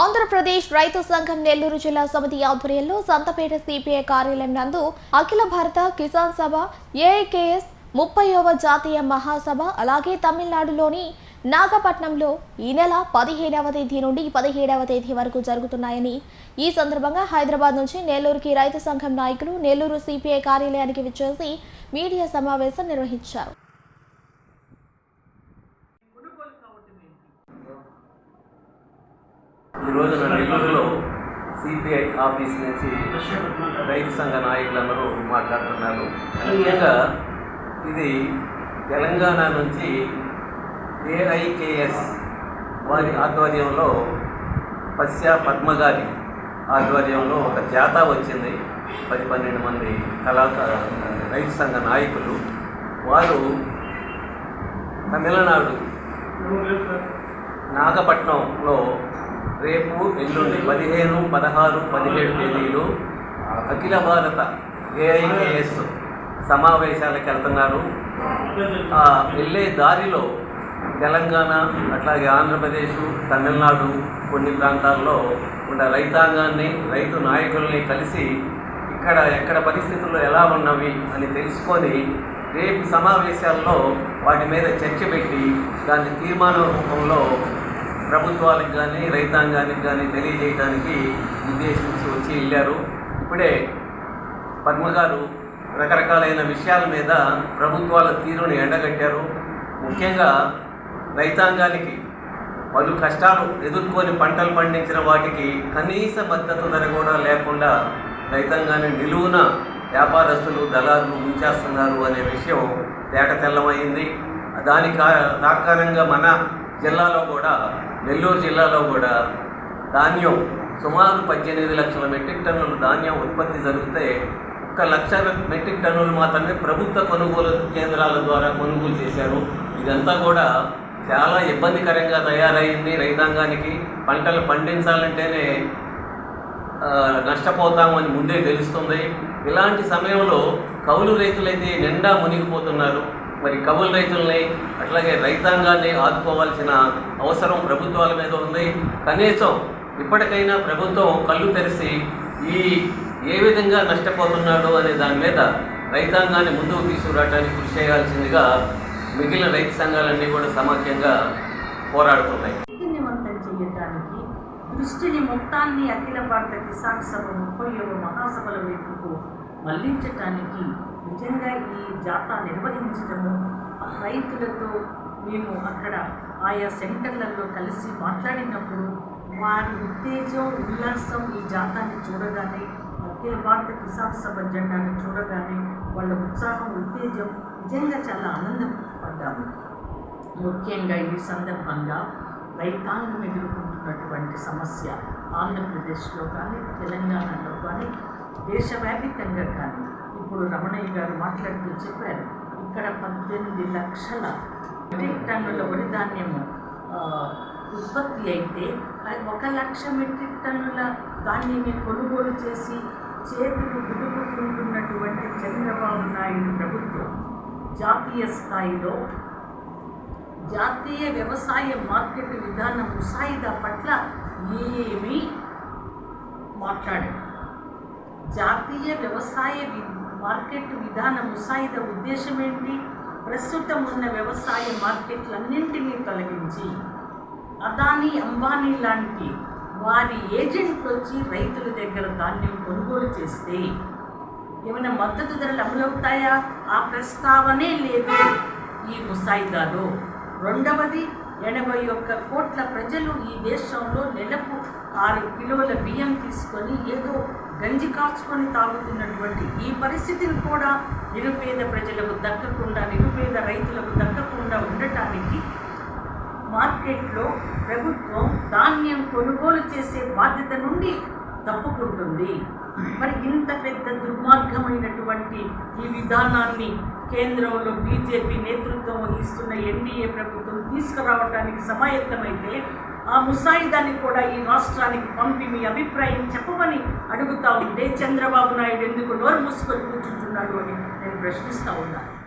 ఆంధ్రప్రదేశ్ రైతు సంఘం నెల్లూరు జిల్లా సమితి ఆధ్వర్యంలో సంతపేట సిపిఐ కార్యాలయం నందు అఖిల భారత కిసాన్ సభ ఏఐకేఎస్ ముప్పైవ జాతీయ మహాసభ అలాగే తమిళనాడులోని నాగపట్నంలో ఈ నెల పదిహేడవ తేదీ నుండి పదిహేడవ తేదీ వరకు జరుగుతున్నాయని. ఈ సందర్భంగా హైదరాబాద్ నుంచి నెల్లూరుకి రైతు సంఘం నాయకులు నెల్లూరు సిపిఐ కార్యాలయానికి విచ్చేసి మీడియా సమావేశం నిర్వహించారు. ఈ రోజున నెల్లూరులో సిపిఐ ఆఫీస్ నుంచి రైతు సంఘ నాయకులందరూ మాట్లాడుతున్నారు. ముఖ్యంగా ఇది తెలంగాణ నుంచి ఏఐకేఎస్ వారి ఆధ్వర్యంలో పశ్య పద్మగారి ఆధ్వర్యంలో ఒక జాతా వచ్చింది. పది పన్నెండు మంది కళాకార రైతు సంఘ నాయకులు. వారు తమిళనాడు నాగపట్నంలో రేపు ఎల్లుండి పదిహేను పదహారు పదిహేడు తేదీలు అఖిల భారత ఏఐకేఎస్ సమావేశాలకు వెళ్తున్నారు. వెళ్ళే దారిలో తెలంగాణ అట్లాగే ఆంధ్రప్రదేశ్ తమిళనాడు కొన్ని ప్రాంతాల్లో ఉన్న రైతాంగాన్ని రైతు నాయకుల్ని కలిసి ఇక్కడ ఎక్కడ పరిస్థితులు ఎలా ఉన్నవి అని తెలుసుకొని రేపు సమావేశాల్లో వాటి మీద చర్చ పెట్టి దాన్ని తీర్మాన రూపంలో ప్రభుత్వాలకు కానీ రైతాంగానికి కానీ తెలియజేయడానికి ఉద్దేశించి వచ్చి వెళ్ళారు. ఇప్పుడే పద్మ గారు రకరకాలైన విషయాల మీద ప్రభుత్వాల తీరును ఎండగట్టారు. ముఖ్యంగా రైతాంగానికి పలు కష్టాలు ఎదుర్కొని పంటలు పండించిన వాటికి కనీస మద్దతు ధర కూడా లేకుండా రైతాంగాన్ని నిలువున వ్యాపారస్తులు దళారులు ఉంచేస్తున్నారు అనే విషయం తేట తెల్లమైంది దాని కా మన జిల్లాలో కూడా నెల్లూరు జిల్లాలో కూడా ధాన్యం సుమారు పద్దెనిమిది లక్షల మెట్రిక్ టన్నుల ధాన్యం ఉత్పత్తి జరిగితే ఒక లక్ష మెట్రిక్ టన్నులు మాత్రమే ప్రభుత్వ కొనుగోలు కేంద్రాల ద్వారా కొనుగోలు చేశారు. ఇదంతా కూడా చాలా ఇబ్బందికరంగా తయారైంది రైతాంగానికి. పంటలు పండించాలంటేనే నష్టపోతామని ముందే తెలుస్తుంది. ఇలాంటి సమయంలో కౌలు రైతులైతే నిండా మునిగిపోతున్నారు. మరి కౌలు రైతుల్ని అట్లాగే రైతాంగాన్ని ఆదుకోవాల్సిన అవసరం ప్రభుత్వాల మీద ఉంది. కనీసం ఇప్పటికైనా ప్రభుత్వం కళ్ళు తెరిచి ఈ ఏ విధంగా నష్టపోతున్నాడు అనే దాని మీద రైతాంగాన్ని ముందుకు తీసుకురావడానికి కృషి చేయాల్సిందిగా మిగిలిన రైతు సంఘాలన్నీ కూడా సమాఖ్యంగా పోరాడుతున్నాయి. చైతన్యవంతం దృష్టిని మొత్తాన్ని అఖిల భారత కిసాన్ సభ ముప్పై మహాసభల వైపుకు మళ్ళించటానికి నిజంగా ఈ జాతా నిర్వహించడము రైతులతో మేము అక్కడ ఆయా సెంటర్లలో కలిసి మాట్లాడినప్పుడు వారి ఉత్తేజం ఉల్లాసం ఈ జాతాన్ని చూడగానే అఖిల భారత కిసాన్ సభ జెండాను చూడగానే వాళ్ళ ఉత్సాహం ఉత్తేజం నిజంగా చాలా ఆనందం పడ్డాము. ముఖ్యంగా ఈ సందర్భంగా రైతాంగం ఎదుర్కొంటున్నటువంటి సమస్య ఆంధ్రప్రదేశ్లో కానీ తెలంగాణలో కానీ దేశవ్యాపితంగా కానీ ఇప్పుడు రమణయ్య గారు మాట్లాడుతూ చెప్పారు ఇక్కడ పద్దెనిమిది లక్షల మెట్రిక్ టన్నుల వరి ధాన్యము ఉత్పత్తి అయితే ఒక లక్ష మెట్రిక్ టన్నుల ధాన్యమే కొనుగోలు చేసి చేతులు గుడుకుంటున్నటువంటి చంద్రబాబు నాయుడు ప్రభుత్వం జాతీయ స్థాయిలో జాతీయ వ్యవసాయ మార్కెట్ విధానం ముసాయిదా పట్ల ఏమీ మాట్లాడారు జాతీయ వ్యవసాయ వి మార్కెట్ విధాన ముసాయిదా ఉద్దేశం ఏంటి ప్రస్తుతం ఉన్న వ్యవసాయ మార్కెట్లన్నింటినీ తొలగించి అదానీ అంబానీ లాంటి వారి ఏజెంట్లు వచ్చి రైతుల దగ్గర ధాన్యం కొనుగోలు చేస్తే ఏమైనా మద్దతు ధరలు అమలవుతాయా? ఆ ప్రస్తావనే లేదు ఈ ముసాయిదాలో. రెండవది ఎనభై ఒక్క కోట్ల ప్రజలు ఈ దేశంలో నెలకు ఆరు కిలోల బియ్యం తీసుకొని ఏదో గంజి కాచుకొని తాగుతున్నటువంటి ఈ పరిస్థితిని కూడా నిరుపేద ప్రజలకు దక్కకుండా నిరుపేద రైతులకు దక్కకుండా ఉండటానికి మార్కెట్లో ప్రభుత్వం ధాన్యం కొనుగోలు చేసే బాధ్యత నుండి తప్పుకుంటుంది. మరి ఇంత పెద్ద దుర్మార్గమైనటువంటి ఈ విధానాన్ని కేంద్రంలో బీజేపీ నేతృత్వం వహిస్తున్న ఎన్డీఏ ప్రభుత్వం తీసుకురావడానికి సమాయత్తమైతే ఆ ముసాయిదాన్ని కూడా ఈ రాష్ట్రానికి పంపి మీ అభిప్రాయం చెప్పమని అడుగుతా ఉంటే చంద్రబాబు నాయుడు ఎందుకు నోరు మూసుకొని కూర్చుంటున్నాడు? అని నేను ప్రశ్నిస్తూ ఉన్నాను